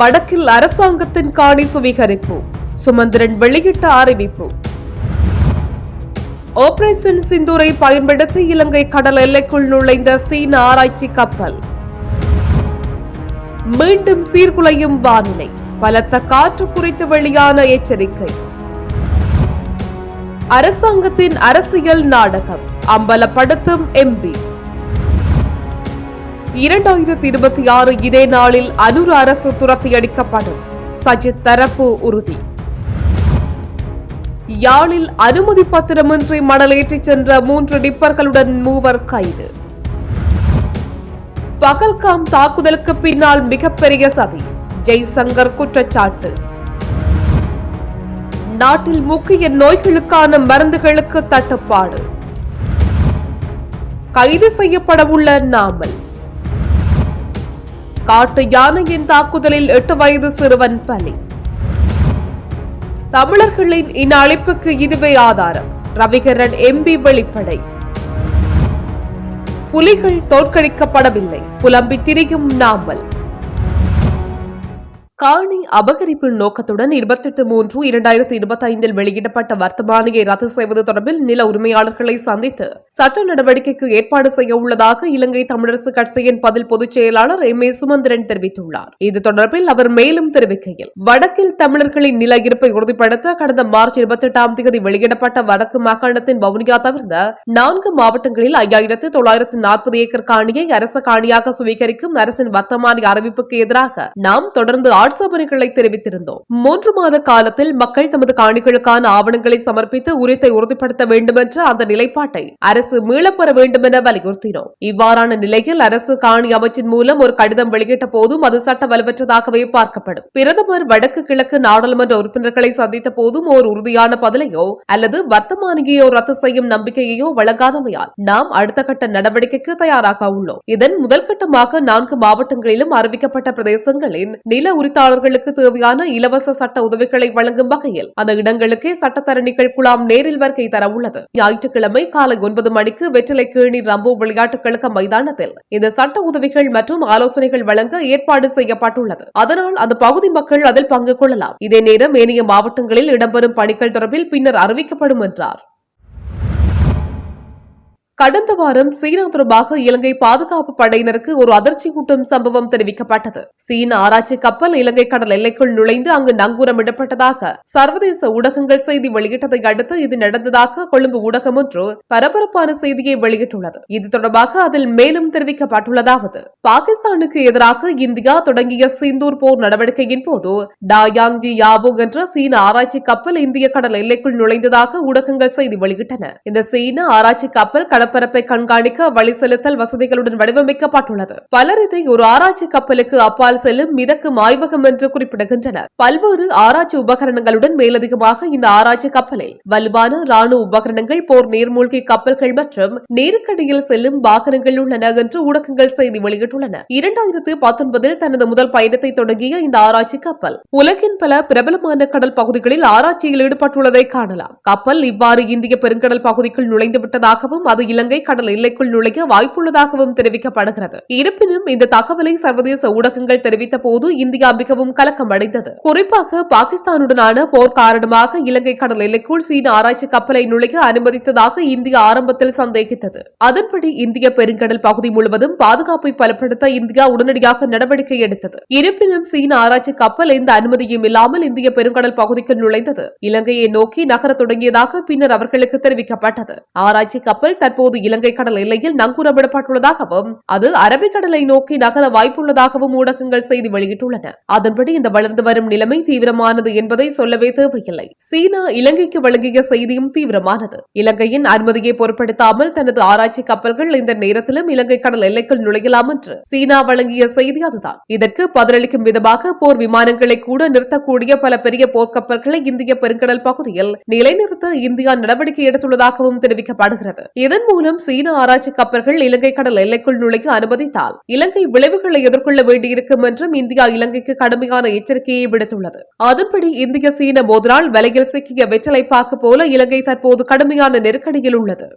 வடக்கில் அரசாங்கத்தின் காணி சுவீகரிப்பு. சுமந்திரன் வெளியிட்ட அறிவிப்பு. ஆபரேஷன் சிந்தூரை பயன்படுத்தி இலங்கை கடல் எல்லைக்குள் நுழைந்த சீன ஆராய்ச்சி கப்பல். மீண்டும் சீர்குலையும் வானிலை. பலத்த காற்று குறித்து வெளியான எச்சரிக்கை. அரசாங்கத்தின் அரசியல் நாடகம். அம்பலப்படுத்தும் எம்பி இரண்டாயிரத்தி இருபத்தி ஆறு இதே நாளில் அனுர் அரசு துரத்தியடிக்கப்படும். சஜித் தரப்பு உறுதி. யாழில் அனுமதி பத்திரமின்றி மணலேற்றிச் சென்ற மூன்று டிப்பர்களுடன் மூவர் கைது. பகல்காம் தாக்குதலுக்கு பின்னால் மிகப்பெரிய சதி. ஜெய்சங்கர் குற்றச்சாட்டு. நாட்டில் முக்கிய நோய்களுக்கான மருந்துகளுக்கு தட்டுப்பாடு. கைது செய்யப்படவுள்ள நாமல். காட்டு யானையின் தாக்குதலில் எட்டு வயது சிறுவன் பலி. தமிழர்களின் இன அழிப்புக்கு இதுவே ஆதாரம். ரவிகரன் எம்பி வெளிப்படை. புலிகள் தோற்கடிக்கப்படவில்லை. புலம்பி திரியும் நாமல் காணி அபகரிப்பு நோக்கத்துடன் இருபத்தெட்டு மூன்று இரண்டாயிரத்தி இருபத்தி ஐந்தில் வெளியிடப்பட்ட வர்த்தமானியை ரத்து செய்வது தொடர்பில் நில உரிமையாளர்களை சந்தித்து சட்ட நடவடிக்கைக்கு ஏற்பாடு செய்ய உள்ளதாக இலங்கை தமிழரசு கட்சியின் பதில் பொதுச் செயலாளர் எம் ஏ சுமந்திரன் தெரிவித்துள்ளார். இது தொடர்பில் அவர் மேலும் தெரிவிக்கையில் வடக்கில் தமிழர்களின் நில இருப்பை உறுதிப்படுத்த கடந்த மார்ச் இருபத்தி எட்டாம் தேதி வெளியிடப்பட்ட வடக்கு மாகாணத்தின் வவுனியா தவிர்த்த நான்கு மாவட்டங்களில் ஐயாயிரத்து தொள்ளாயிரத்து நாற்பது ஏக்கர் காணியை அரச காணியாக சுவீகரிக்கும் அரசின் வர்த்தமானி அறிவிப்புக்கு எதிராக நாம் தொடர்ந்து ஆட்சேபனைகளை தெரிவித்திருந்தோம். மூன்று மாத காலத்தில் மக்கள் தமது காணிகளுக்கான ஆவணங்களை சமர்ப்பித்து உரித்தை உறுதிப்படுத்த வேண்டும் என்ற அந்த நிலைப்பாட்டை அரசு மீளப்பெற வேண்டும் என வலியுறுத்தினோம். இவ்வாறான நிலையில் அரசு காணி அமைச்சின் மூலம் ஒரு கடிதம் வெளியிட்ட போதும் அது சட்ட வலுவற்றதாகவே பார்க்கப்படும். பிரதமர் வடக்கு கிழக்கு நாடாளுமன்ற உறுப்பினர்களை சந்தித்த போதும் ஓர் உறுதியான பதிலையோ அல்லது வர்த்தமானியையோ ரத்து செய்யும் நம்பிக்கையோ வழங்காதமையால் நாம் அடுத்த கட்ட நடவடிக்கைக்கு தயாராக உள்ளோம். இதன் முதல் கட்டமாக நான்கு மாவட்டங்களிலும் அறிவிக்கப்பட்ட பிரதேசங்களின் நில உரித்த உரித்தாளர்களுக்கு தேவையான இலவச சட்ட உதவிகளை வழங்கும் வகையில் அந்த இடங்களுக்கே சட்டத்தரணிகள் குழாம் நேரில் வருகை தர உள்ளது. ஞாயிற்றுக்கிழமை காலை ஒன்பது மணிக்கு வெற்றிலை கேணி ரம்போ விளையாட்டுக் கழக மைதானத்தில் இந்த சட்ட உதவிகள் மற்றும் ஆலோசனைகள் வழங்க ஏற்பாடு செய்யப்பட்டுள்ளது. அதனால் அந்த பகுதி மக்கள் அதில் பங்கு கொள்ளலாம். இதே நேரம் ஏனைய மாவட்டங்களில் இடம்பெறும் பணிகள் தொடர்பில் பின்னர் அறிவிக்கப்படும் என்றார். கடந்த வாரம் சீனா தொடர்பாக இலங்கை பாதுகாப்பு படையினருக்கு ஒரு அதிர்ச்சி கூட்டும் சம்பவம் தெரிவிக்கப்பட்டது. சீன ஆராய்ச்சி கப்பல் இலங்கை கடல் எல்லைக்குள் நுழைந்து அங்கு நங்கூரமிடப்பட்டதாக சர்வதேச ஊடகங்கள் செய்தி வெளியிட்டதை அடுத்து இது நடந்ததாக கொழும்பு ஊடகம் ஒன்று பரபரப்பான செய்தியை வெளியிட்டுள்ளது. இது தொடர்பாக அதில் மேலும் தெரிவிக்கப்பட்டுள்ளதாவது பாகிஸ்தானுக்கு எதிராக இந்தியா தொடங்கிய சிந்தூர் போர் நடவடிக்கையின் போது டாயாங்ஜி யாபோ என்ற சீன ஆராய்ச்சி கப்பல் இந்திய கடல் எல்லைக்குள் நுழைந்ததாக ஊடகங்கள் செய்தி வெளியிட்டன. இந்த சீன ஆராய்ச்சி கப்பல் கடற்பரப்பை கண்காணிக்க வழி செலுத்தல் வசதிகளுடன் வடிவமைக்கப்பட்டுள்ளது. பலர் இதை ஒரு ஆராய்ச்சி கப்பலுக்கு அப்பால் செல்லும் மிதக்கும் ஆய்வகம் என்று குறிப்பிடுகின்றனர். பல்வேறு ஆராய்ச்சி உபகரணங்களுடன் மேலதிகமாக இந்த ஆராய்ச்சி கப்பலில் வலுவான ராணுவ உபகரணங்கள் போர் நீர்மூழ்கி கப்பல்கள் மற்றும் நீருக்கடியில் செல்லும் வாகனங்கள் உள்ளன என்று ஊடகங்கள் செய்தி வெளியிட்டுள்ளன. இரண்டாயிரத்து பத்தொன்பதில் தனது முதல் பயணத்தை தொடங்கிய இந்த ஆராய்ச்சி கப்பல் உலகின் பல பிரபலமான கடல் பகுதிகளில் ஆராய்ச்சியில் ஈடுபட்டுள்ளதை காணலாம். கப்பல் இவ்வாறு இந்திய பெருங்கடல் பகுதிக்குள் நுழைந்து விட்டதாகவும் அது இலங்கை கடல் எல்லைக்குள் நுழைய வாய்ப்புள்ளதாகவும் தெரிவிக்கப்படுகிறது. இருப்பினும் இந்த தகவலை சர்வதேச ஊடகங்கள் தெரிவித்த போது இந்தியா மிகவும் கலக்கமடைந்தது. குறிப்பாக பாகிஸ்தானுடனான போர் காரணமாக இலங்கை கடல் எல்லைக்குள் சீன ஆராய்ச்சி கப்பலை நுழைய அனுமதித்ததாக இந்தியா ஆரம்பத்தில் சந்தேகித்தது. அதன்படி இந்திய பெருங்கடல் பகுதி முழுவதும் பாதுகாப்பை பலப்படுத்த இந்தியா உடனடியாக நடவடிக்கை எடுத்தது. இருப்பினும் சீன ஆராய்ச்சி கப்பல் எந்த அனுமதியும் இல்லாமல் இந்திய பெருங்கடல் பகுதிக்கு நுழைந்தது. இலங்கையை நோக்கி நகர தொடங்கியதாக பின்னர் அவர்களுக்கு தெரிவிக்கப்பட்டது. ஆராய்ச்சி கப்பல் தற்போது தற்போது இலங்கை கடல் எல்லையில் நங்கூரமிடப்பட்டுள்ளதாகவும் அது அரபிக்கடலை நோக்கி நகர வாய்ப்புள்ளதாகவும் ஊடகங்கள் செய்தி வெளியிட்டுள்ளன. அதன்படி இந்த வளர்ந்து வரும் நிலைமை தீவிரமானது என்பதை சொல்லவே தேவையில்லை. சீனா இலங்கைக்கு வழங்கிய செய்தியும் தீவிரமானது. இலங்கையின் அனுமதியை பொருட்படுத்தாமல் தனது ஆராய்ச்சி கப்பல்கள் இந்த நேரத்திலும் இலங்கை கடல் எல்லைக்குள் நுழையலாம் என்று சீனா வழங்கிய செய்தி அதுதான். இதற்கு பதிலளிக்கும் விதமாக போர் விமானங்களை கூட நிறுத்தக்கூடிய பல பெரிய போர்க்கப்பல்களை இந்திய பெருங்கடல் பகுதியில் நிலைநிறுத்த இந்தியா நடவடிக்கை எடுத்துள்ளதாகவும் தெரிவிக்கப்படுகிறது. இதன் மூலம் சீன ஆராய்ச்சி கப்பல்கள் இலங்கை கடல் எல்லைக்குள் நுழைய அனுமதித்தால் இலங்கை விளைவுகளை எதிர்கொள்ள வேண்டியிருக்கும் என்றும் இந்தியா இலங்கைக்கு கடுமையான எச்சரிக்கையை விடுத்துள்ளது. அதன்படி இந்திய சீன மோதலால் வலையில் சிக்கிய வெற்றலை பாக்கு போல இலங்கை தற்போது கடுமையான நெருக்கடியில் உள்ளது.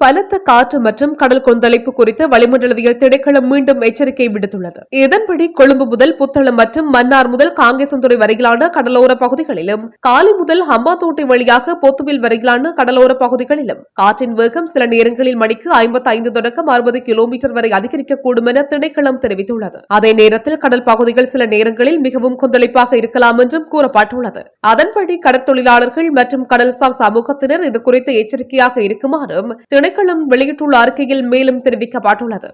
பலத்த காற்று மற்றும் கடல் கொந்தளிப்பு குறித்து வளிமண்டலவியல் திணைக்களம் மீண்டும் எச்சரிக்கை விடுத்துள்ளது. இதன்படி கொழும்பு முதல் புத்தளம் மற்றும் மன்னார் முதல் காங்கேசன்துறை வரையிலான கடலோர பகுதிகளிலும் காலி முதல் ஹம்பாத்தோட்டை வழியாக பொத்துவில் வரையிலான கடலோர பகுதிகளிலும் காற்றின் வேகம் சில நேரங்களில் மணிக்கு ஐம்பத்தி ஐந்து தொடக்கம் அறுபது கிலோமீட்டர் வரை அதிகரிக்கக்கூடும் என திணைக்களம் தெரிவித்துள்ளது. அதே நேரத்தில் கடல் பகுதிகள் சில நேரங்களில் மிகவும் கொந்தளிப்பாக இருக்கலாம் என்றும் கூறப்பட்டுள்ளது. அதன்படி கடற்தொழிலாளர்கள் மற்றும் கடல்சார் சமூகத்தினர் இது குறித்து எச்சரிக்கையாக இருக்குமாறும் திணை திணைக்களம் வெளியிட்டுள்ள அறிக்கையில் மேலும் தெரிவிக்கப்பட்டுள்ளது.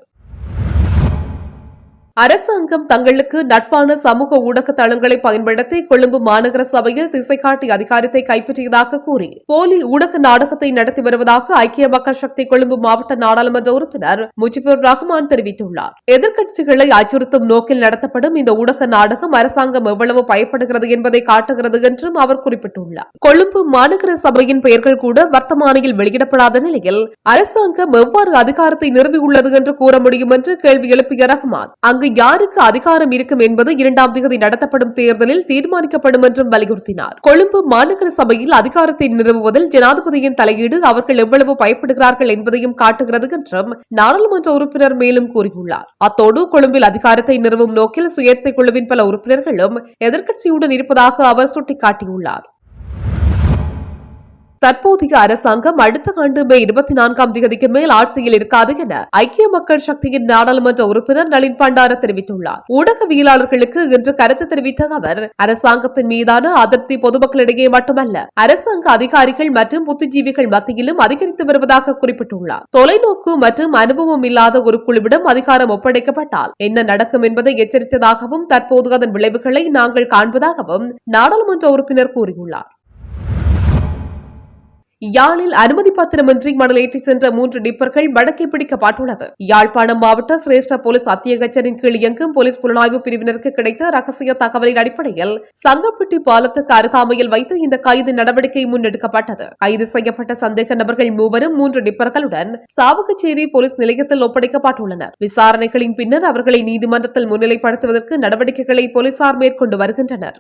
அரசாங்கம் தங்களுக்கு நட்பான சமூக ஊடக தளங்களை பயன்படுத்தி கொழும்பு மாநகர சபையில் திசைகாட்டி அதிகாரத்தை கைப்பற்றியதாக கூறி போலி ஊடக நாடகத்தை நடத்தி வருவதாக ஐக்கிய மக்கள் சக்தி கொழும்பு மாவட்ட நாடாளுமன்ற உறுப்பினர் முஜிபுர் ரஹ்மான் தெரிவித்துள்ளார். எதிர்க்கட்சிகளை அச்சுறுத்தும் நோக்கில் நடத்தப்படும் இந்த ஊடக நாடகம் அரசாங்கம் எவ்வளவு பயப்படுகிறது என்பதை காட்டுகிறது என்றும் அவர் குறிப்பிட்டுள்ளார். கொழும்பு மாநகர சபையின் பெயர்கள் கூட வர்த்தமானியில் வெளியிடப்படாத நிலையில் அரசாங்கம் எவ்வாறு அதிகாரத்தை நிறுவியுள்ளது என்று கூற முடியும் என்று கேள்வி எழுப்பிய ரஹ்மான் அங்கு யாருக்கு அதிகாரம் இருக்கும் என்பது இரண்டாம் தேதி நடத்தப்படும் தேர்தலில் தீர்மானிக்கப்படும் என்றும் வலியுறுத்தினார். கொழும்பு மாநகர சபையில் அதிகாரத்தை நிறுவுவதில் ஜனாதிபதியின் தலையீடு அவர்கள் எவ்வளவு பயப்படுகிறார்கள் என்பதையும் காட்டுகிறது என்றும் நாடாளுமன்ற உறுப்பினர் மேலும் கூறியுள்ளார். அத்தோடு கொழும்பில் அதிகாரத்தை நிறுவும் நோக்கில் சுயேட்சை குழுவின் பல உறுப்பினர்களும் எதிர்க்கட்சியுடன் இருப்பதாக அவர் சுட்டிக்காட்டியுள்ளார். தற்போதைய அரசாங்கம் அடுத்த ஆண்டு மே இருபத்தி நான்காம் தேதிக்கு மேல் ஆட்சியில் இருக்காது என ஐக்கிய மக்கள் சக்தியின் நாடாளுமன்ற உறுப்பினர் நளின் பண்டார தெரிவித்துள்ளார். ஊடகவியலாளர்களுக்கு இன்று கருத்து தெரிவித்த அவர் அரசாங்கத்தின் மீதான அதிருப்தி பொதுமக்களிடையே மட்டுமல்ல அரசாங்க அதிகாரிகள் மற்றும் புத்திஜீவிகள் மத்தியிலும் அதிகரித்து வருவதாக குறிப்பிட்டுள்ளார். தொலைநோக்கு மற்றும் அனுபவம் இல்லாத ஒரு குழுவிடம் அதிகாரம் ஒப்படைக்கப்பட்டால் என்ன நடக்கும் என்பதை எச்சரித்ததாகவும் தற்போது அதன் விளைவுகளை நாங்கள் காண்பதாகவும் நாடாளுமன்ற உறுப்பினர் கூறியுள்ளார். யாழில் அனுமதி பத்திரமின்றி மணல் ஏற்றி சென்ற மூன்று டிப்பர்கள் வடக்கே பிடிக்கப்பட்டுள்ளது. யாழ்ப்பாணம் மாவட்ட சிரேஷ்ட போலீஸ் அத்தியகச்சரின் கீழ் இயங்கும் போலீஸ் புலனாய்வு பிரிவினருக்கு கிடைத்த ரகசிய தகவலின் அடிப்படையில் சங்கப்பட்டி பாலத்துக்கு அருகாமையில் வைத்து இந்த கைது நடவடிக்கை முன்னெடுக்கப்பட்டது. கைது செய்யப்பட்ட சந்தேக நபர்கள் மூவரும் மூன்று டிப்பர்களுடன் சாவகச்சேரி போலீஸ் நிலையத்தில் ஒப்படைக்கப்பட்டுள்ளனர். விசாரணைகளின் பின்னர் அவர்களை நீதிமன்றத்தில் முன்னிலைப்படுத்துவதற்கு நடவடிக்கைகளை போலீசார் மேற்கொண்டு வருகின்றனர்.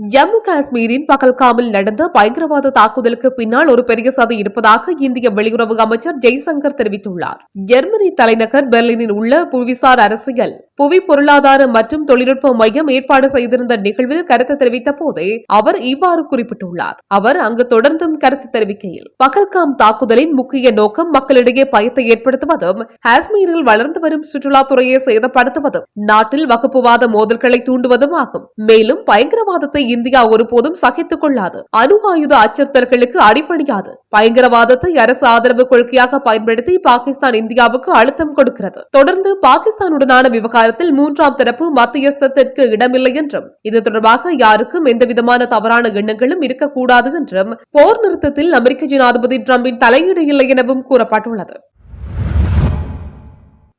ஜம்மு காஷ்மீரின் பகல்காமில் நடந்த பயங்கரவாத தாக்குதலுக்கு பின்னால் ஒரு பெரிய சதி இருப்பதாக இந்திய வெளியுறவு அமைச்சர் ஜெய்சங்கர் தெரிவித்துள்ளார். ஜெர்மனி தலைநகர் பெர்லினில் உள்ள புவிசார் அரசியல் புவி பொருளாதார மற்றும் தொழில்நுட்ப மையம் ஏற்பாடு செய்திருந்த நிகழ்வில் கருத்து தெரிவித்த போதே அவர் இவ்வாறு குறிப்பிட்டுள்ளார். அவர் அங்கு தொடர்ந்தும் கருத்து தெரிவிக்கையில் பகல்காம் தாக்குதலின் முக்கிய நோக்கம் மக்களிடையே பயத்தை ஏற்படுத்துவதும் காஷ்மீரில் வளர்ந்து வரும் சுற்றுலாத்துறையை சேதப்படுத்துவதும் நாட்டில் வகுப்புவாத மோதல்களை தூண்டுவதும் ஆகும் மேலும் பயங்கரவாதத்தை இந்தியா ஒருபோதும் சகித்துக் கொள்ளாது. அணு ஆயுத அச்சுறுத்தல்களுக்கு அடிப்படையாது பயங்கரவாதத்தை அரசு ஆதரவு கொள்கையாக பயன்படுத்தி பாகிஸ்தான் இந்தியாவுக்கு அழுத்தம் கொடுக்கிறது. தொடர்ந்து பாகிஸ்தானுடனான விவகாரம் விவகாரத்தில் மூன்றாம் தரப்பு மத்தியஸ்தத்திற்கு இடமில்லை என்றும் இது தொடர்பாக யாருக்கும் எந்தவிதமான தவறான எண்ணங்களும் இருக்கக்கூடாது என்றும் போர் நிறுத்தத்தில் அமெரிக்க ஜனாதிபதி டிரம்பின் தலையீடு இல்லை எனவும் கூறப்பட்டுள்ளது.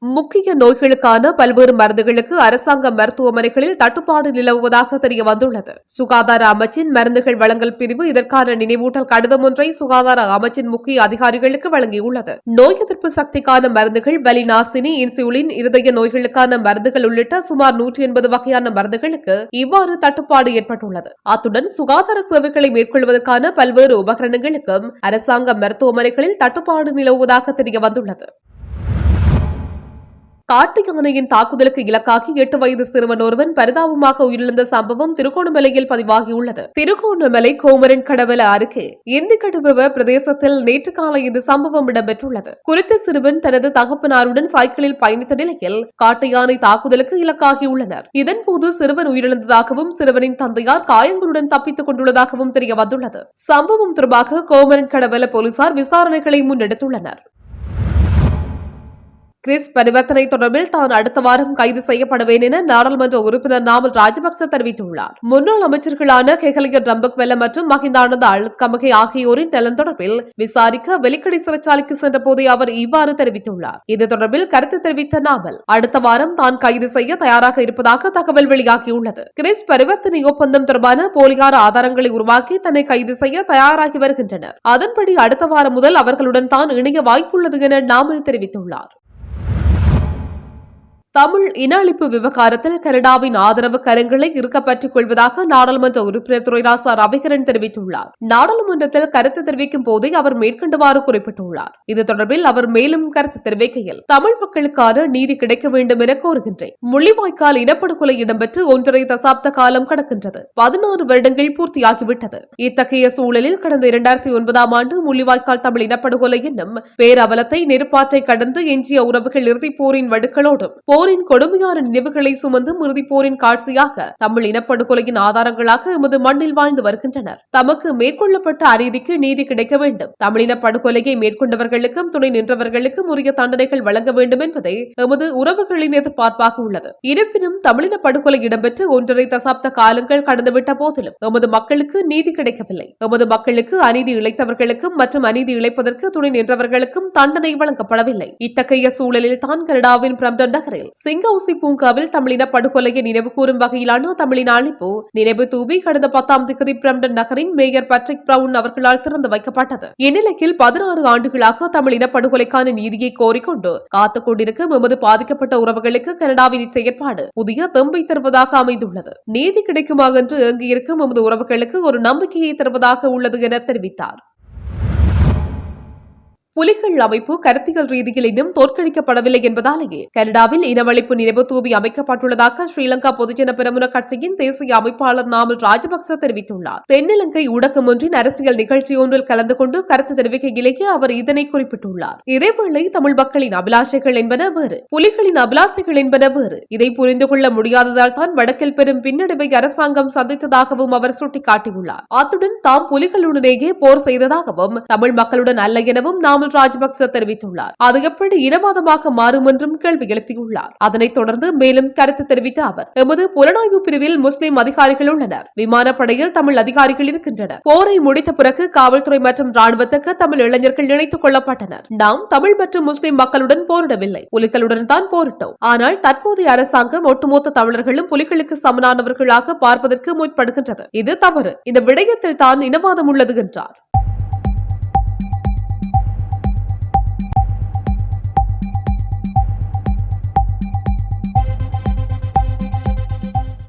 முக்கிய நோய்களுக்கான பல்வேறு மருந்துகளுக்கு அரசாங்க மருத்துவமனைகளில் தட்டுப்பாடு நிலவுவதாக தெரிய வந்துள்ளது. சுகாதார அமைச்சின் மருந்துகள் வழங்கல் பிரிவு இதற்கான நினைவூட்டல் கடிதம் ஒன்றை சுகாதார அமைச்சின் முக்கிய அதிகாரிகளுக்கு வழங்கியுள்ளது. நோய் எதிர்ப்பு சக்திக்கான மருந்துகள் வலிநாசினி இன்சுலின் இருதய நோய்களுக்கான மருந்துகள் உள்ளிட்ட சுமார் நூற்றி எண்பது வகையான மருந்துகளுக்கு இவ்வாறு தட்டுப்பாடு ஏற்பட்டுள்ளது. அத்துடன் சுகாதார சேவைகளை மேற்கொள்வதற்கான பல்வேறு உபகரணங்களுக்கும் அரசாங்க மருத்துவமனைகளில் தட்டுப்பாடு நிலவுவதாக தெரிய வந்துள்ளது. காட்டு யானையின் தாக்குதலுக்கு இலக்காகி எட்டு வயது சிறுவன் ஒருவன் பரிதாபமாக உயிரிழந்த சம்பவம் திருகோணமலையில் பதிவாகியுள்ளது. திருகோணமலை கோமரன் கடவல அருகே இந்திக்கடுவ பிரதேசத்தில் நேற்று காலை இந்த சம்பவம் இடம்பெற்றுள்ளது. குறித்த சிறுவன் தனது தகப்பனாருடன் சைக்கிளில் பயணித்த நிலையில் காட்டு யானை தாக்குதலுக்கு இலக்காகியுள்ளனர். இதன்போது சிறுவன் உயிரிழந்ததாகவும் சிறுவனின் தந்தையார் காயங்களுடன் தப்பித்துக் கொண்டுள்ளதாகவும் தெரிய வந்துள்ளது சம்பவம் தொடர்பாக கோமரன் கடவல போலீசார் விசாரணைகளை முன்னெடுத்துள்ளனர். கிறிஸ் பரிவர்த்தனை தொடர்பில் தான் அடுத்த வாரம் கைது செய்யப்படுவேன் என நாடாளுமன்ற உறுப்பினர் நாமல் ராஜபக்ச தெரிவித்துள்ளார். முன்னாள் அமைச்சர்களான கெகலிய ரம்பக்வெல்ல மற்றும் மகிந்தானந்த அழுத்கமகை ஆகியோரின் நலன் தொடர்பில் விசாரிக்க வெலிக்கடை சிறைச்சாலைக்கு சென்ற போதே அவர் இவ்வாறு தெரிவித்துள்ளார். இது தொடர்பில் கருத்து தெரிவித்த நாமல் அடுத்த வாரம் தான் கைது செய்ய தயாராக இருப்பதாக தகவல் வெளியாகியுள்ளது. கிறிஸ் பரிவர்த்தனை ஒப்பந்தம் தொடர்பான போலியான ஆதாரங்களை உருவாக்கி தன்னை கைது செய்ய தயாராகி வருகின்றனர். அதன்படி அடுத்த வாரம் முதல் அவர்களுடன் தான் இணைய வாய்ப்புள்ளது என நாமல் தெரிவித்துள்ளார். தமிழ் இன அழிப்பு விவகாரத்தில் கனடாவின் ஆதரவு கரங்களை இருக்கப்பட்டுக் கொள்வதாக நாடாளுமன்ற உறுப்பினர் துரைராசா ரவிகரன் தெரிவித்துள்ளார். நாடாளுமன்றத்தில் கருத்து தெரிவிக்கும் போதே அவர் மேற்கண்டவாறு குறிப்பிட்டுள்ளார். இது தொடர்பில் அவர் மேலும் கருத்து தெரிவிக்கையில் தமிழ் மக்களுக்கான நீதி கிடைக்க வேண்டும் என கோருகின்றேன். முள்ளிவாய்க்கால் இனப்படுகொலை இடம்பெற்று ஒன்றரை தசாப்த காலம் கடக்கின்றது. பதினாறு வருடங்கள் பூர்த்தியாகிவிட்டது. இத்தகைய சூழலில் கடந்த இரண்டாயிரத்தி ஒன்பதாம் ஆண்டு முள்ளிவாய்க்கால் தமிழ் இனப்படுகொலை என்னும் பேரவலத்தை நெருப்பாற்றை கடந்து எஞ்சிய உறவுகள் இறுதிப் போரின் வடுக்களோடும் போரின் கொடுமையான நினைவுகளை சுமந்து இறுதிப் போரின் காட்சியாக தமிழ் இனப்படுகொலையின் ஆதாரங்களாக எமது மண்ணில் வாழ்ந்து வருகின்றனர். தமக்கு மேற்கொள்ளப்பட்ட அநீதிக்கு நீதி கிடைக்க வேண்டும். தமிழின படுகொலையை மேற்கொண்டவர்களுக்கும் துணை நின்றவர்களுக்கும் உரிய தண்டனைகள் வழங்க வேண்டும் என்பதை எமது உறவுகளின் எதிர்பார்ப்பாக உள்ளது. இருப்பினும் தமிழின படுகொலை இடம்பெற்று ஒன்றரை தசாப்த காலங்கள் கடந்துவிட்ட போதிலும் எமது மக்களுக்கு நீதி கிடைக்கவில்லை. எமது மக்களுக்கு அநீதி இழைத்தவர்களுக்கும் மற்றும் அநீதி இழைப்பதற்கு துணை நின்றவர்களுக்கும் தண்டனை வழங்கப்படவில்லை. இத்தகைய சூழலில் தான் கனடாவின் பிரம்டன் நகரில் சிங்கவுசி பூங்காவில் தமிழின படுகொலையை நினைவு கூறும் வகையிலான தமிழின அழைப்பு நினைவு தூவி கடந்த பத்தாம் திகதி பிரம்டன் நகரின் மேயர் பட்ரிக் பிரவுன் அவர்களால் திறந்து வைக்கப்பட்டது. இந்நிலையில் பதினாறு ஆண்டுகளாக தமிழின படுகொலைக்கான நீதியை கோரிக்கொண்டு காத்துக் கொண்டிருக்கும் எமது பாதிக்கப்பட்ட உறவுகளுக்கு கனடாவின் இச்செயற்பாடு புதிய தெம்பை தருவதாக அமைந்துள்ளது. நீதி கிடைக்குமா என்று ஏங்கியிருக்கும் எமது உறவுகளுக்கு ஒரு நம்பிக்கையை தருவதாக உள்ளது என தெரிவித்தார். புலிகள் அமைப்பு கருத்தியல் ரீதியில் இன்னும் தோற்கடிக்கப்படவில்லை என்பதாலேயே கனடாவில் இனவழிப்பு நினைவு தூவி அமைக்கப்பட்டுள்ளதாக ஸ்ரீலங்கா பொதுஜன பெருமுன கட்சியின் தேசிய அமைப்பாளர் நாமல் ராஜபக்ச தெரிவித்துள்ளார். தென்னிலங்கை ஊடகம் ஒன்றின் அரசியல் நிகழ்ச்சி ஒன்றில் கலந்து கொண்டு கருத்து தெரிவிக்கையிலேயே அவர் இதனை குறிப்பிட்டுள்ளார். இதேவேளை தமிழ் மக்களின் அபிலாஷைகள் என்பன வேறு புலிகளின் அபிலாஷைகள் என்பன வேறு. இதை புரிந்து கொள்ள முடியாததால் தான் வடக்கில் பெரும் பின்னடைவை அரசாங்கம் சந்தித்ததாகவும் அவர் சுட்டிக்காட்டியுள்ளார். அத்துடன் தாம் புலிகளுடனேயே போர் செய்ததாகவும் தமிழ் மக்களுடன் அல்ல எனவும் நாமல் ராஜபக்ச தெரிவித்துள்ளார். அது எப்படி இனவாதமாக மாறும் என்றும் கேள்வி எழுப்பியுள்ளார். அதனைத் தொடர்ந்து மேலும் கருத்து தெரிவித்த அவர் எமது புலனாய்வு பிரிவில் முஸ்லிம் அதிகாரிகள் உள்ளனர். விமானப்படையில் தமிழ் அதிகாரிகள் இருக்கின்றனர். போரை முடித்த பிறகு காவல்துறை மற்றும் ராணுவத்துக்கு தமிழ் இளைஞர்கள் இணைத்துக் கொள்ளப்பட்டனர். நாம் தமிழ் மற்றும் முஸ்லிம் மக்களுடன் போரிடவில்லை. புலிகளுடன் தான் போரிட்டோம். ஆனால் தற்போதைய அரசாங்கம் ஒட்டுமொத்த தமிழர்களும் புலிகளுக்கு சமனானவர்களாக பார்ப்பதற்கு முற்படுகின்றது. இது தவறு. இந்த விடயத்தில் தான் இனவாதம் உள்ளது என்றார்.